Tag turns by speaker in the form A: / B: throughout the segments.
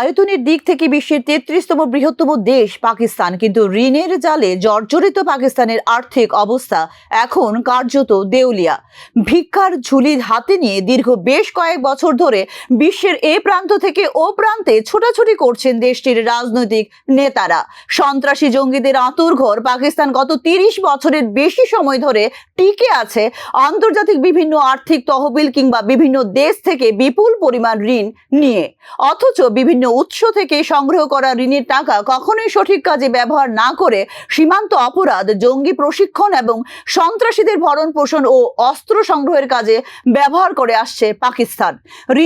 A: আয়তনের দিক থেকে বিশ্বের তেত্রিশতম বৃহত্তম দেশ পাকিস্তান। কিন্তু ঋণের জালে জর্জরিত পাকিস্তানের আর্থিক অবস্থা এখন কার্যত দেউলিয়া। ভিক্ষার ঝুলির হাতে নিয়ে দীর্ঘ বেশ কয়েক বছর ধরে বিশ্বের এ প্রান্ত থেকে ও প্রান্তে ছোটাছুটি করছেন দেশটির রাজনৈতিক নেতারা। সন্ত্রাসী জঙ্গিদের আঁতুরঘর পাকিস্তান গত তিরিশ বছরের বেশি সময় ধরে টিকে আছে। আন্তর্জাতিক বিভিন্ন আর্থিক তহবিল কিংবা বিভিন্ন দেশ থেকে বিপুল পরিমাণ ঋণ নিয়ে। অথচ বিভিন্ন উৎস থেকে সংগ্রহ করা ঋণের টাকা কখনোই সঠিক কাজে ব্যবহার না করে সীমান্ত অপরাধ, জঙ্গি প্রশিক্ষণ এবং সন্ত্রাসীদের ভরণ পোষণ ও অস্ত্র সংগ্রহের কাজে ব্যবহার করে আসছে পাকিস্তান।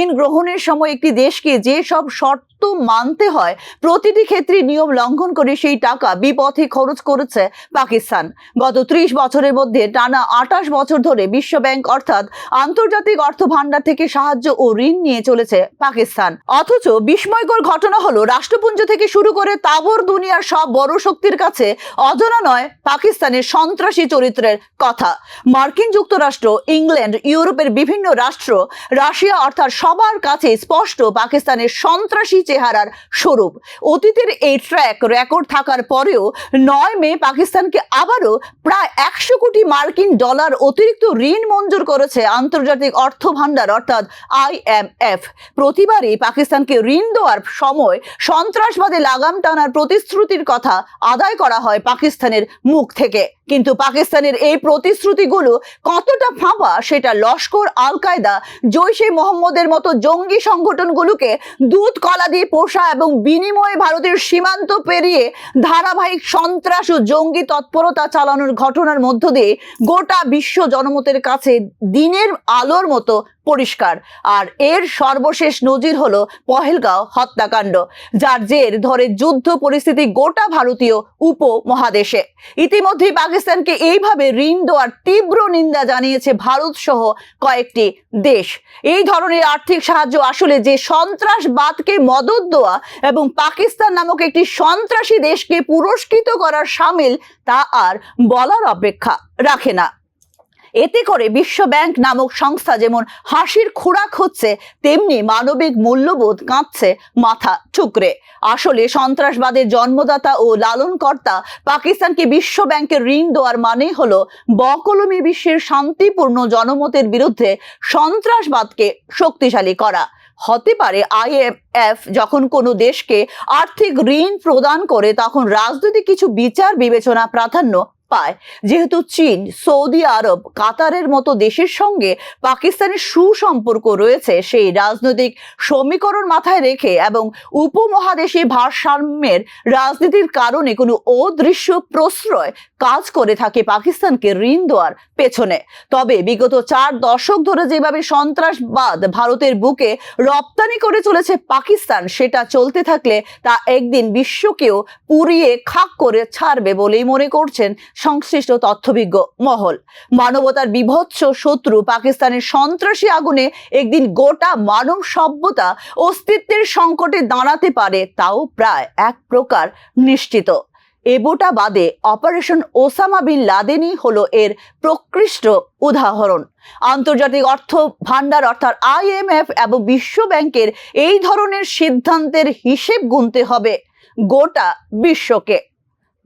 A: ঋণ গ্রহণের সময় একটি দেশকে যে সব শর্ত মানতে হয়। প্রতিটি ক্ষেত্রে নিয়ম লঙ্ঘন করে সেই টাকা বিপথে খরচ করেছে পাকিস্তান। গত ত্রিশ বছরের মধ্যে টানা আঠাশ বছর ধরে বিশ্ব ব্যাংক অর্থাৎ আন্তর্জাতিক অর্থ ভান্ডার থেকে সাহায্য ও ঋণ নিয়ে চলেছে পাকিস্তান। অথচ বিস্ময়কর ঘটনা হলো, রাষ্ট্রপুঞ্জ থেকে শুরু করে তাবর দুনিয়ার সব বড় শক্তির কাছে অজানা নয় পাকিস্তানের সন্ত্রাসী চরিত্রের কথা। মার্কিন যুক্তরাষ্ট্র, ইংল্যান্ড, ইউরোপের বিভিন্ন রাষ্ট্র, রাশিয়া অর্থাৎ সবার কাছে স্পষ্ট পাকিস্তানের সন্ত্রাসী চেহারার স্বরূপ। অতীতের এই ট্র্যাক রেকর্ড থাকার পরেও নয় মে পাকিস্তানকে আবারও প্রায় একশো কোটি মার্কিন ডলার অতিরিক্ত ঋণ মঞ্জুর করেছে আন্তর্জাতিক অর্থ ভাণ্ডার, অর্থাৎ আইএমএফ প্রতিবারই পাকিস্তানকে ঋণ দেওয়ার সময় সন্ত্রাসবাদে লাগাম টানার প্রতিশ্রুতির কথা আদায় করা হয় পাকিস্তানের মুখ থেকে। কিন্তু পাকিস্তানের এই প্রতিশ্রুতিগুলো কতটা ফাঁপা, সেটা লস্কর আল কায়দা জৈশে মোহাম্মদের মতো জঙ্গি সংগঠনগুলোকে দুধ কলা দিয়ে পোষা এবং বিনিময়ে ভারতের সীমান্ত পেরিয়ে ধারাবাহিক সন্ত্রাস ও জঙ্গি তৎপরতা চালানোর ঘটনার মধ্য দিয়ে গোটা বিশ্ব জনমতের কাছে দিনের আলোর মতো পরিষ্কার। আর এর সর্বশেষ নজির হলো পহেলগাঁও হত্যাকাণ্ড, যার জের ধরে যুদ্ধ পরিস্থিতি গোটা ভারতীয় উপমহাদেশে। ইতিমধ্যেই পাকিস্তানকে এইভাবে ঋণ দেওয়ার তীব্র নিন্দা জানিয়েছে ভারত সহ কয়েকটি দেশ। এই ধরনের আর্থিক সাহায্য আসলে যে সন্ত্রাসবাদকে মদত দেওয়া এবং পাকিস্তান নামক একটি সন্ত্রাসী দেশকে পুরস্কৃত করার সামিল তা আর বলার অপেক্ষা রাখে না। এতে করে বিশ্ব ব্যাংক নামক সংস্থা যেমন হাসির খোরাক হচ্ছে, তেমনি মানবিক মূল্যবোধ কাঁদছে মাথা ঠুকরে। আসলে সন্ত্রাসবাদের জন্মদাতা ও লালনকর্তা পাকিস্তানকে বিশ্ব ব্যাংকের ঋণ দেওয়ার মানে হলো বকলমি বিশ্বের শান্তিপূর্ণ জনমতের বিরুদ্ধে সন্ত্রাসবাদকে শক্তিশালী করা। হতে পারে আইএমএফ যখন কোনো দেশকে আর্থিক ঋণ প্রদান করে, তখন রাজনৈতিক কিছু বিচার বিবেচনা প্রাধান্য পায়। যেহেতু চীন, সৌদি আরব, কাতারের মতো দেশের সঙ্গে পাকিস্তানের সুসম্পর্ক রয়েছে, সেই রাজনৈতিক সমীকরণ মাথায় রেখে এবং উপমহাদেশে ভারসাম্যের রাজনীতির কারণে কোনো অদৃশ্য প্রশ্রয় কাজ করে থাকে পাকিস্তানকে ঋণ দেওয়ার পেছনে। তবে বিগত চার দশক ধরে যেভাবে সন্ত্রাসবাদ ভারতের বুকে রপ্তানি করে চলেছে পাকিস্তান, সেটা চলতে থাকলে তা একদিন বিশ্বকেও পুড়িয়ে খাক করে ছাড়বে বলেই মনে করছেন সংশ্লিষ্ট তথ্যবিজ্ঞ মহল। মানবতার বিভৎস শত্রু পাকিস্তানের সন্ত্রাসী আগুনে একদিন গোটা মানব সভ্যতা অস্তিত্বের সংকটে দাঁড়াতে পারে তাও প্রায় এক প্রকার নিশ্চিত। এবুটা বাদে অপারেশন ওসামা বিন লাদেনই হলো এর প্রকৃষ্ট উদাহরণ। আন্তর্জাতিক অর্থ ভান্ডার অর্থাৎ আইএমএফ এবং বিশ্ব ব্যাংকের এই ধরনের সিদ্ধান্তের হিসেব গুনতে হবে গোটা বিশ্বকে।